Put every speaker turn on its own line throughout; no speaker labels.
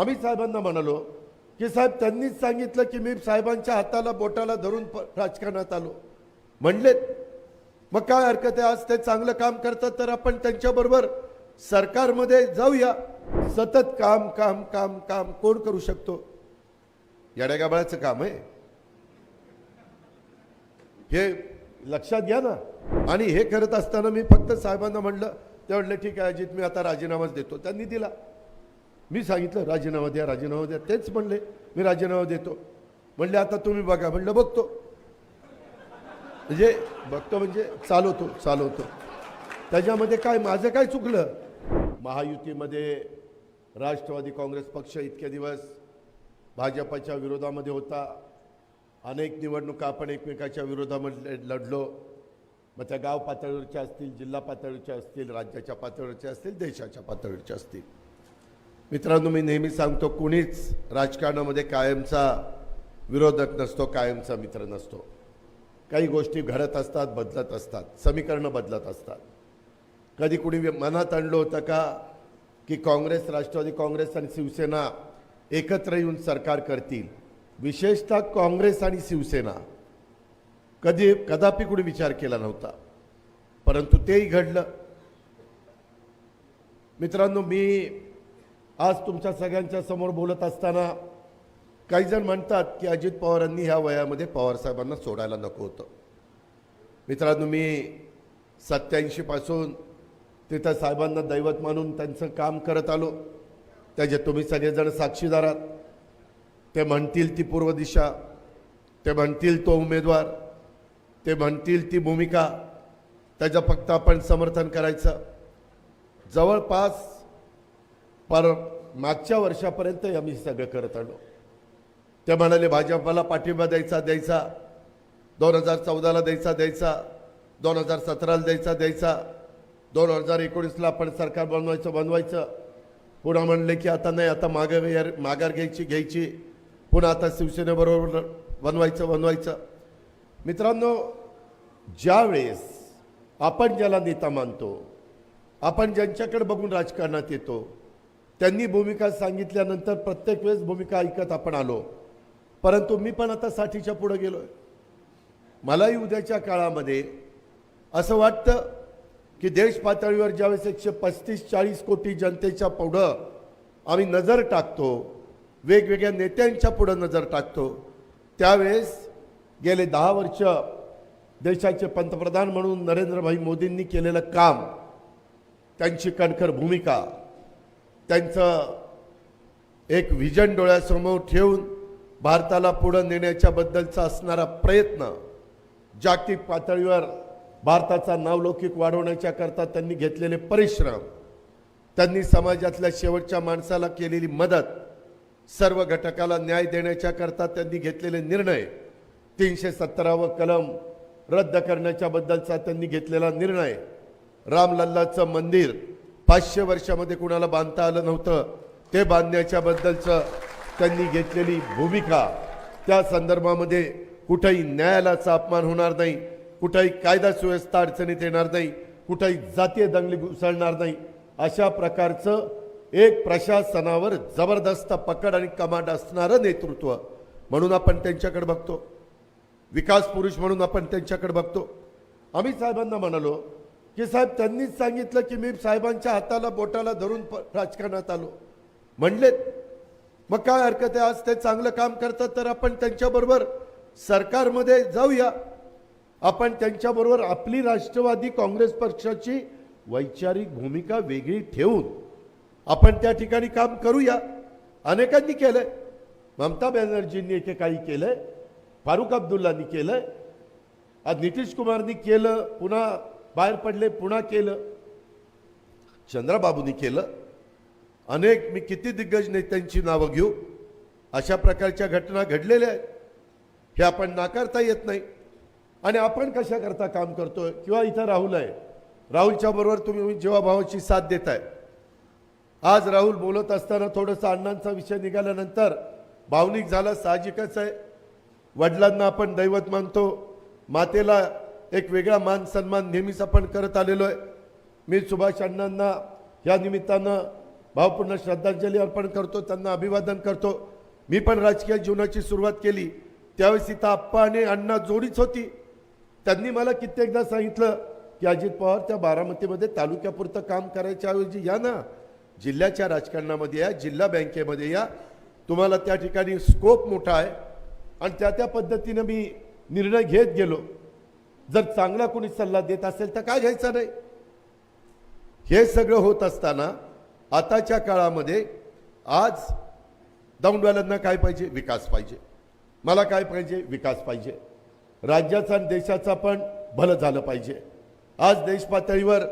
आम्ही साहेबांना म्हणालो की साहेब त्यांनीच सांगितलं की मी साहेबांच्या हाताला बोटाला धरून प- राजकारणात आलो. म्हणलेत. मग काय हरकत आहे? आज ते चांगलं काम करतात तर आपण त्यांच्याबरोबर सरकारमध्ये जाऊया. सतत काम काम काम काम कोण करू शकतो? येड्यागाबाळाचं काम आहे. हे लक्षात घ्या ना. आणि हे करत असताना मी फक्त साहेबांना म्हणलं ते म्हणलं ठीक आहे अजित मी आता राजीनामाच देतो. त्यांनी दिला. मी सांगितलं राजीनामा द्या राजीनामा द्या. तेच म्हणले मी राजीनामा देतो. म्हणले आता तुम्ही बघा म्हणलं बघतो. म्हणजे बघतो म्हणजे चालवतो चालवतो. त्याच्यामध्ये काय माझं काय चुकलं? महायुतीमध्ये राष्ट्रवादी काँग्रेस पक्ष इतके दिवस भाजपाच्या विरोधामध्ये होता. अनेक निवडणुका आपण एकमेकाच्या विरोधामध्ये लढलो. मग त्या गाव पातळीवरच्या असतील जिल्हा पातळीवरच्या असतील राज्याच्या पातळीवरच्या असतील देशाच्या पातळीवरच्या असतील. मित्रांनो मी नेहमी सांगतो कुणीच राजकारणामध्ये कायमचा विरोधक नसतो कायमचा मित्र नसतो. काही गोष्टी घडत असतात बदलत असतात समीकरणं बदलत असतात. कधी कुणी मनात आणलं होतं का की काँग्रेस राष्ट्रवादी काँग्रेस आणि शिवसेना एकत्र येऊन सरकार करतील? विशेषतः काँग्रेस आणि शिवसेना. कधी कदापि कुणी विचार केला नव्हता. परंतु तेही घडलं. मित्रांनो मी आज तुमच्या सगळ्यांच्या समोर बोलत असताना काही जण म्हणतात की अजित पवारांनी ह्या वयामध्ये पवार साहेबांना सोडायला नको होतं. मित्रांनो मी सत्याऐंशीपासून तिथं साहेबांना दैवत मानून त्यांचं काम करत आलो. त्याचे तुम्ही सगळेजण साक्षीदार आहात. ते म्हणतील ती पूर्व दिशा ते म्हणतील तो उमेदवार ते म्हणतील ती भूमिका. त्याचं फक्त आपण समर्थन करायचं. जवळपास पर मागच्या वर्षापर्यंत आम्ही सगळं करत आलो. ते म्हणाले भाजपला पाठिंबा द्यायचा द्यायचा. दोन हजार चौदाला द्यायचा द्यायचा. दोन हजार सतराला द्यायचा द्यायचा. दोन हजार एकोणीसला आपण सरकार बनवायचं बनवायचं. पुन्हा म्हणले की आता नाही आता मागे माघार घ्यायची घ्यायची. पुन्हा आता शिवसेनेबरोबर बनवायचं बनवायचं. मित्रांनो ज्यावेळेस आपण ज्याला नेता मानतो आपण ज्यांच्याकडे बघून राजकारणात येतो त्यांनी भूमिका सांगितल्यानंतर प्रत्येक वेळेस भूमिका ऐकत आपण आलो. परंतु मी पण आता साठीच्या पुढं गेलो आहे मलाही उद्याच्या काळामध्ये असं वाटतं की देश पातळीवर ज्यावेळेस एकशे पस्तीस चाळीस कोटी जनतेच्या पुढं आम्ही नजर टाकतो वेगवेगळ्या नेत्यांच्या पुढं नजर टाकतो त्यावेळेस गेले दहा वर्ष देशाचे पंतप्रधान म्हणून नरेंद्रभाई मोदींनी केलेलं काम त्यांची कणखर भूमिका त्यांचं एक व्हिजन डोळ्यासमोर ठेवून भारताला पुढं नेण्याच्या बद्दलचा असणारा प्रयत्न जागतिक पातळीवर भारताचा नावलौकिक वाढवण्याच्या करता त्यांनी घेतलेले परिश्रम त्यांनी समाजातल्या शेवटच्या माणसाला केलेली मदत सर्व घटकाला न्याय देण्याच्या करता त्यांनी घेतलेले निर्णय तीनशे सत्तरावं कलम रद्द करण्याच्याबद्दलचा त्यांनी घेतलेला निर्णय रामलल्लाचं मंदिर पाचशे वर्षामध्ये कुणाला बांधता आलं नव्हतं ते बांधण्याच्या बद्दलचं त्यांनी घेतलेली भूमिका. त्या संदर्भामध्ये कुठंही न्यायालयाचा अपमान होणार नाही कुठंही कायदा सुव्यवस्था अडचणीत येणार नाही कुठंही जातीय दंगली घुसळणार नाही. अशा प्रकारचं एक प्रशासनावर जबरदस्त पकड आणि कमांड असणारं नेतृत्व म्हणून आपण त्यांच्याकडे बघतो. विकास पुरुष म्हणून आपण त्यांच्याकडे बघतो. आम्ही साहेबांना म्हणालो की साहेब त्यांनीच सांगितलं की मी साहेबांच्या हाताला बोटाला धरून प- राजकारणात आलो. म्हणलेत. मग काय हरकत आहे? आज ते चांगलं काम करतात तर आपण त्यांच्याबरोबर सरकारमध्ये जाऊया. आपण त्यांच्याबरोबर आपली राष्ट्रवादी काँग्रेस पक्षाची वैचारिक भूमिका वेगळी ठेवून आपण त्या ठिकाणी काम करूया. अनेकांनी केलंय. ममता बॅनर्जींनी एकेकाळी केलंय. फारुख अब्दुल्लांनी केलंय. आज नितीश कुमारनी केलं. पुन्हा बाहेर पडले पुन्हा केलं चंद्राबाबूंनी केलं. अनेक मी किती दिग्गज नेत्यांची नावं घेऊ अशा प्रकारच्या घटना घडलेल्या आहेत. हे आपण नाकारता येत नाही. आणि आपण कशाकरता काम करतोय? किंवा इथं राहुल आहे. राहुलच्या बरोबर तुम्ही जेव्हा भावाची साथ देताय. आज राहुल बोलत असताना थोडंसं अण्णांचा विषय निघाल्यानंतर भावनिक झाला साहजिकच आहे. वडिलांना आपण दैवत मानतो. मातेला एक वेगळा मान सन्मान नेहमीच आपण करत आलेलो आहे. मी सुभाष अण्णांना या निमित्तानं भावपूर्ण श्रद्धांजली अर्पण करतो त्यांना अभिवादन करतो. मी पण राजकीय जीवनाची सुरुवात केली. त्यावेळेस तिथं आप्पा आणि अण्णा जोडीच होती. त्यांनी मला कित्येकदा सांगितलं की अजित पवार त्या बारामतीमध्ये तालुक्यापुरतं काम करायच्या ऐवजी या ना. जिल्ह्याच्या राजकारणामध्ये या जिल्हा बँकेमध्ये या. तुम्हाला त्या ठिकाणी स्कोप मोठा आहे. आणि त्या त्या पद्धतीनं मी निर्णय घेत गेलो. जर चांगला कोणी सल्ला देत असेल तर काय घ्यायचा नाही. हे सगळं होत असताना आताच्या काळामध्ये आज दौंडवाल्यांना काय पाहिजे? विकास पाहिजे. मला काय पाहिजे? विकास पाहिजे. राज्याचा आणि देशाचा पण भलं झालं पाहिजे. आज देश पातळीवर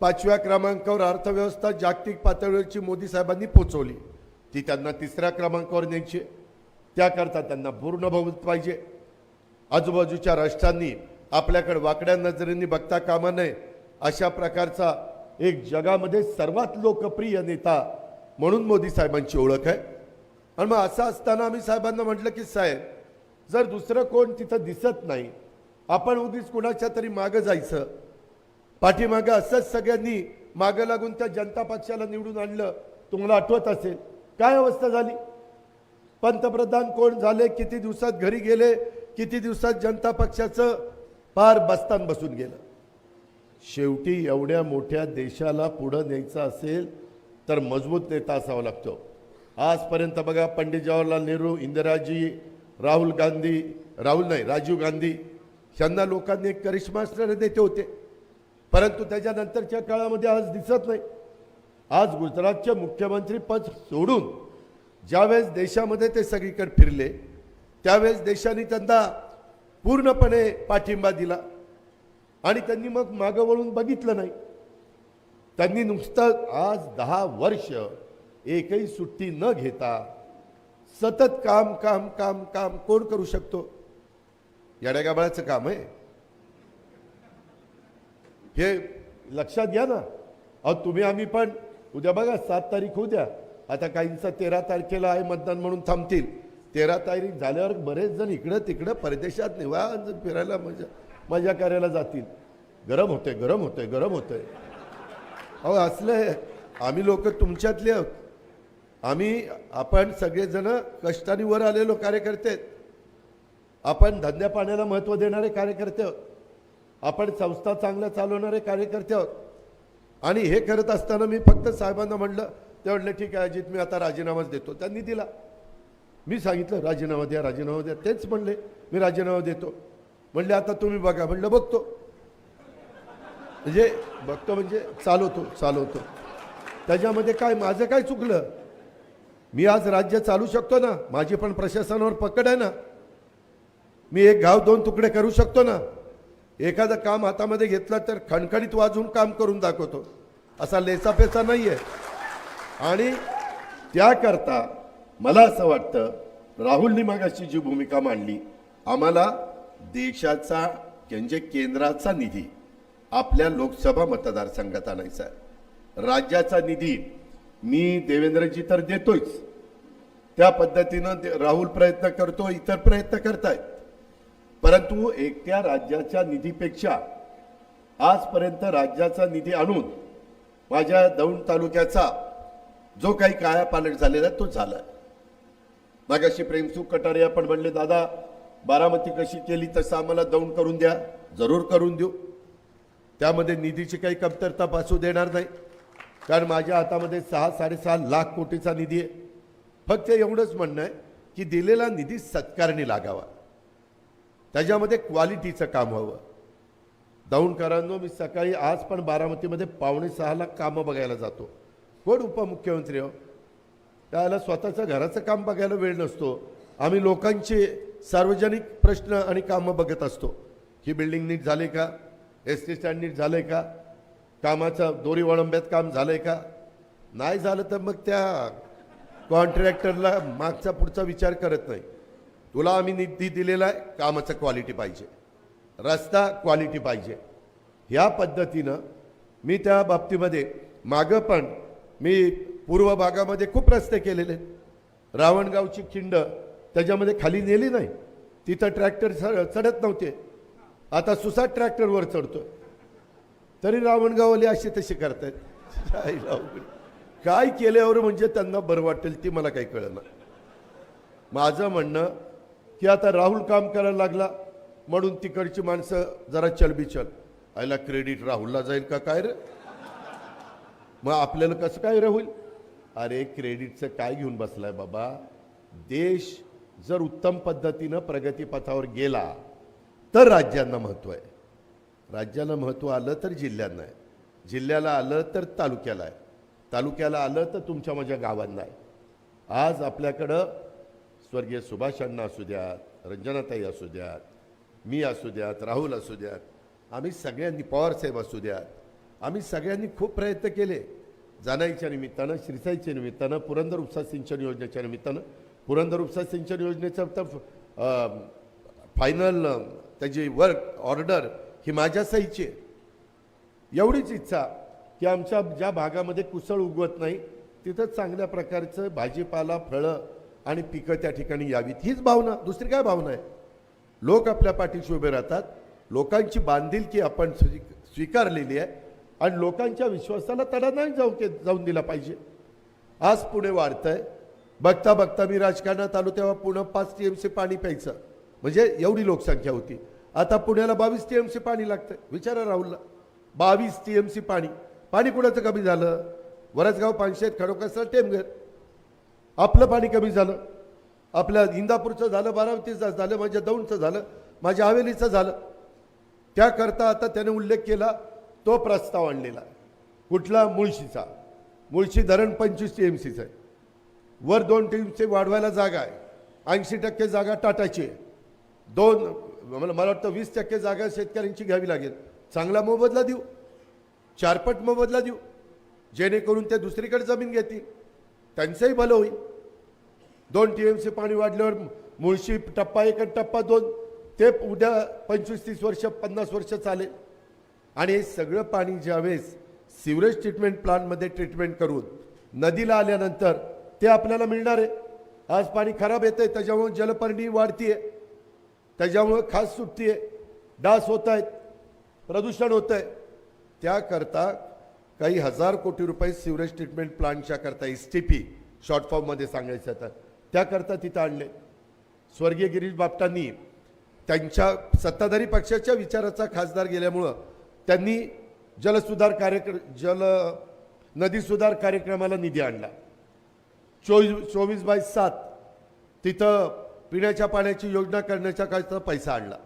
पाचव्या क्रमांकावर अर्थव्यवस्था जागतिक पातळीवरची मोदी साहेबांनी पोचवली. ती त्यांना तिसऱ्या क्रमांकावर न्यायची त्याकरता त्यांना पूर्ण बहुमत पाहिजे. आजूबाजूच्या राष्ट्रांनी आपल्याकडे वाकड्या नजरेने बघता कामा नये. अशा प्रकारचा एक जगामध्ये सर्वात लोकप्रिय नेता म्हणून मोदी साहेबांची ओळख आहे. आणि मग असं असताना आम्ही साहेबांना म्हटलं की साहेब जर दुसरं कोण तिथं दिसत नाही आपण उगीच कुणाच्या तरी मागं जायचं. पाठीमागं असंच सगळ्यांनी मागं लागून त्या जनता पक्षाला निवडून आणलं. तुम्हाला आठवत असेल काय अवस्था झाली? पंतप्रधान कोण झाले किती दिवसात घरी गेले किती दिवसात जनता पक्षाचं पार बस्तान बसून गेलं. शेवटी एवढ्या मोठ्या देशाला पुढं न्यायचं असेल तर मजबूत नेता असावा लागतो. आजपर्यंत बघा पंडित जवाहरलाल नेहरू इंदिराजी राहुल गांधी राहुल नाही राजीव गांधी यांना लोकांनी एक करिश्मा असणारे नेते होते. परंतु त्याच्यानंतरच्या काळामध्ये आज दिसत नाही. आज गुजरातचे मुख्यमंत्री पद सोडून ज्यावेळेस देशामध्ये ते सगळीकडे फिरले त्यावेळेस देशाने त्यांना पूर्णपणे पाठिंबा दिला. आणि त्यांनी मग मागं वळून बघितलं नाही. त्यांनी नुसतं आज दहा वर्ष एकही सुट्टी न घेता सतत काम काम काम काम कोण करू शकतो? येड्यागाबाळाचं काम आहे. हे लक्षात घ्या ना. अहो तुम्ही आम्ही पण उद्या बघा सात तारीख होऊ द्या. आता काहींचं तेरा तारखेला आहे मतदान म्हणून थांबतील. तेरा तारीख झाल्यावर बरेच जण इकडं तिकडं परदेशात निवांत फिरायला मजा मजा करायला जातील. गरम होतंय गरम होतंय गरम होतंय. अहो असलं आम्ही लोक तुमच्यातले आहोत. आम्ही आपण सगळेजण कष्टाने वर आलेलो कार्यकर्ते आहेत. आपण धंद्या पाण्याला महत्त्व देणारे कार्यकर्ते आहोत. आपण संस्था चांगल्या चालवणारे कार्यकर्ते आहोत. आणि हे करत असताना मी फक्त साहेबांना म्हणलं ते म्हटलं ठीक आहे अजित मी आता राजीनामाच देतो. त्यांनी दिला. मी सांगितलं राजीनामा द्या राजीनामा द्या. तेच म्हणले मी राजीनामा देतो. म्हणले आता तुम्ही बघा म्हणलं बघतो. म्हणजे बघतो म्हणजे चालवतो चालवतो. त्याच्यामध्ये काय माझं काय चुकलं? मी आज राज्य चालू शकतो ना माझी पण प्रशासनावर पकड आहे ना. मी एक गाव दोन तुकडे करू शकतो ना. एखादं काम हातामध्ये घेतलं तर खणखणीत वाजून काम करून दाखवतो. असा लेचापेचा नाही आहे आणि त्याकरता मला असं वाटतं राहुलने मागाशी जी भूमिका मांडली आम्हाला देशाचा म्हणजे केंद्राचा निधी आपल्या लोकसभा मतदारसंघात आणायचा आहे. राज्याचा निधी मी देवेंद्रजी तर देतोच त्या पद्धतीनं राहुल प्रयत्न करतो इतर प्रयत्न करतायत. परंतु एकट्या राज्याच्या निधीपेक्षा आजपर्यंत राज्याचा निधी आणून माझ्या दौंड तालुक्याचा जो काही कायापालट झालेला तो झाला मागाशी प्रेमसुख कटारे आपण म्हणले दादा बारामती कशी केली तसं आम्हाला दौंड करून द्या. जरूर करून देऊ. त्यामध्ये निधीची काही कमतरता भासू देणार नाही. कारण माझ्या हातामध्ये सहा साडेसहा लाख कोटीचा निधी आहे. फक्त एवढंच म्हणणं आहे की दिलेला निधी सत्कारणी लागावा. त्याच्यामध्ये क्वालिटीचं काम व्हावं दौंडकरांनो मी सकाळी आज पण बारामतीमध्ये पावणे सहाला कामं बघायला जातो. कोण उपमुख्यमंत्री हो? त्याला स्वतःचं घराचं काम बघायला वेळ नसतो. आम्ही लोकांचे सार्वजनिक प्रश्न आणि कामं बघत असतो. ही बिल्डिंग नीट झाली का? एस टी स्टँड नीट झालंय का? कामाचं दोरी वळंब्यात काम झालंय का? नाही झालं तर मग त्या कॉन्ट्रॅक्टरला मागचा पुढचा विचार करत नाही. तुला आम्ही निधी दिलेला आहे कामाचं क्वालिटी पाहिजे. रस्ता क्वालिटी पाहिजे. ह्या पद्धतीनं मी त्या बाबतीमध्ये मागं पण मी पूर्व भागामध्ये खूप रस्ते केलेले रावणगावची खिंड त्याच्यामध्ये खाली नेली नाही. तिथं ट्रॅक्टर चढत नव्हते. आता सुसाट ट्रॅक्टरवर चढतोय. तरी रावणगाववाले असे तसे करतायत. काय केल्यावर म्हणजे त्यांना बरं वाटेल ती मला काही कळलं माझं म्हणणं की आता राहुल काम करायला लागला म्हणून तिकडची माणसं जरा चलबिचल. आयला क्रेडिट राहुलला जाईल का? काय रे? मग आपल्याला कसं काय रे होईल? अरे क्रेडिटचं काय घेऊन बसलाय बाबा? देश जर उत्तम पद्धतीनं प्रगतीपथावर गेला तर राज्यांना महत्त्व आहे. राज्याला महत्त्व आलं तर जिल्ह्यांना आहे. जिल्ह्याला आलं तर तालुक्याला आहे. तालुक्याला आलं तर तुमच्या माझ्या गावांना आहे. आज आपल्याकडं स्वर्गीय सुभाष अण्णा असू द्यात रंजनाताई असू द्यात मी असू द्यात राहुल असू द्यात आम्ही सगळ्यांनी पवारसाहेब असू द्यात आम्ही सगळ्यांनी खूप प्रयत्न केले. जानाईच्या निमित्तानं श्रीसाईच्या निमित्तानं पुरंदर उपसा सिंचन योजनेच्या निमित्तानं पुरंदर उपसा सिंचन योजनेचं तर फायनल त्याची वर्क ऑर्डर ही माझ्या सहीची आहे एवढीच इच्छा की आमच्या ज्या भागामध्ये कुसळ उगवत नाही तिथं चांगल्या प्रकारचं भाजीपाला फळं आणि पिकं त्या ठिकाणी यावीत. हीच भावना. दुसरी काय भावना आहे? लोक आपल्या पाठीशी उभे राहतात. लोकांची बांधिलकी आपण स्वी स्वीकारलेली आहे. आणि लोकांच्या विश्वासाला तडा नाही जाऊ के जाऊन दिला पाहिजे. आज पुणे आहे बघता बघता मी राजकारणात आलो तेव्हा पुणे पाच टी एम सी पाणी प्यायचं. म्हणजे एवढी लोकसंख्या होती. आता पुण्याला बावीस टी एम सी पाणी लागतं विचारा राहुलला. बावीस टी एम सी पाणी. पाणी कुणाचं कमी झालं? वरसगाव पानशेत खडोकासला टेमघर आपलं पाणी कमी झालं. आपल्या इंदापूरचं झालं बारामतीचं झालं माझ्या दौंडचं झालं माझ्या हवेलीचं झालं. त्याकरता आता त्याने उल्लेख केला तो प्रस्ताव आणलेला कुठला? मुळशीचा. मुळशी धरण पंचवीस टी एम सीचं आहे. वर दोन टी एम सी वाढवायला जागा आहे. ऐंशी टक्के जागा टाटाची आहे. दोन मला मला वाटतं वीस टक्के जागा शेतकऱ्यांची घ्यावी लागेल. चांगला मोबदला देऊ. चारपट मोबदला देऊ. जेणेकरून ते दुसरीकडे जमीन घेतील. त्यांचंही भलं होईल. दोन टी एम सी पाणी वाढल्यावर मुळशी टप्पा एक टप्पा दोन. ते उद्या पंचवीस तीस वर्ष पन्नास वर्ष चालेल. आणि हे सगळं पाणी ज्यावेळेस सिवरेज ट्रीटमेंट प्लांटमध्ये ट्रीटमेंट करून नदीला आल्यानंतर ते आपल्याला मिळणार आहे. आज पाणी खराब येतंय त्याच्यामुळं जलपर्णी वाढतीये. त्याच्यामुळं खास सुटतीये. डास होत आहेत प्रदूषण होतं आहे त्याकरता काही हजार कोटी रुपये सिवरेज ट्रीटमेंट प्लांटच्या करता एस टी पी शॉर्ट फॉर्ममध्ये सांगायचं तर. त्याकरता तिथं आणले. स्वर्गीय गिरीश बापटांनी त्यांच्या सत्ताधारी पक्षाच्या विचाराचा खासदार गेल्यामुळं त्यांनी जलसुधार कार्यक्रम जल नदी सुधार कार्यक्रमाला निधी आणला. चोवीस चोवीस बाय सात तिथं पिण्याच्या पाण्याची योजना करण्याच्या काळचा पैसा आणला.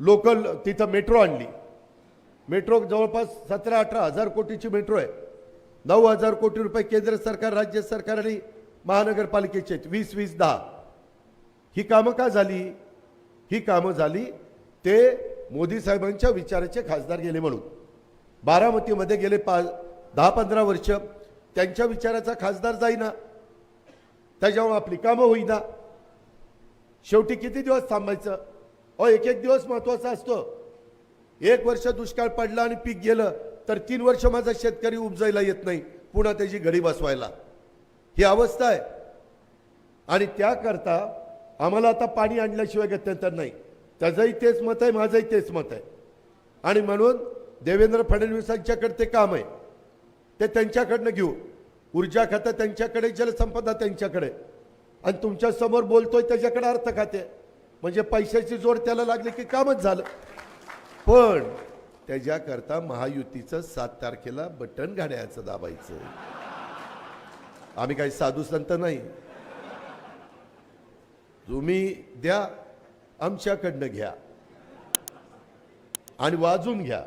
लोकल तिथं मेट्रो आणली. मेट्रो जवळपास सतरा अठरा हजार कोटीची मेट्रो आहे. नऊ हजार कोटी रुपये केंद्र सरकार राज्य सरकार आणि महानगरपालिकेचे आहेत. वीस वीस दहा. ही कामं का झाली? ही कामं झाली ते मोदी साहेबांच्या विचाराचे खासदार गेले म्हणून. बारामतीमध्ये गेले पा दहा पंधरा वर्ष. त्यांच्या विचाराचा खासदार जाईना. त्याच्यामुळे आपली कामं होईना. शेवटी किती दिवस थांबायचं? अहो एक एक दिवस महत्त्वाचा असतो. एक वर्ष दुष्काळ पडला आणि पीक गेलं तर तीन वर्ष माझा शेतकरी उपजायला येत नाही. पुन्हा त्याची घडी बसवायला. ही अवस्था आहे. आणि त्याकरता आम्हाला आता पाणी आणल्याशिवाय गत्यंतर नाही. त्याचंही तेच मत आहे माझंही तेच मत आहे. आणि म्हणून देवेंद्र फडणवीसांच्याकडे ते काम आहे. ते त्यांच्याकडनं घेऊ. ऊर्जा खातं त्यांच्याकडे जलसंपदा त्यांच्याकडे. आणि तुमच्यासमोर बोलतोय त्याच्याकडे अर्थ खाते. म्हणजे पैशाची जोड त्याला लागली की कामच झालं. पण त्याच्याकरता महायुतीचं सात तारखेला बटन घाडायचं दाबायचं. आम्ही काही साधू संत नाही. तुम्ही द्या आमच्याकडनं घ्या. आणि वाजून घ्या.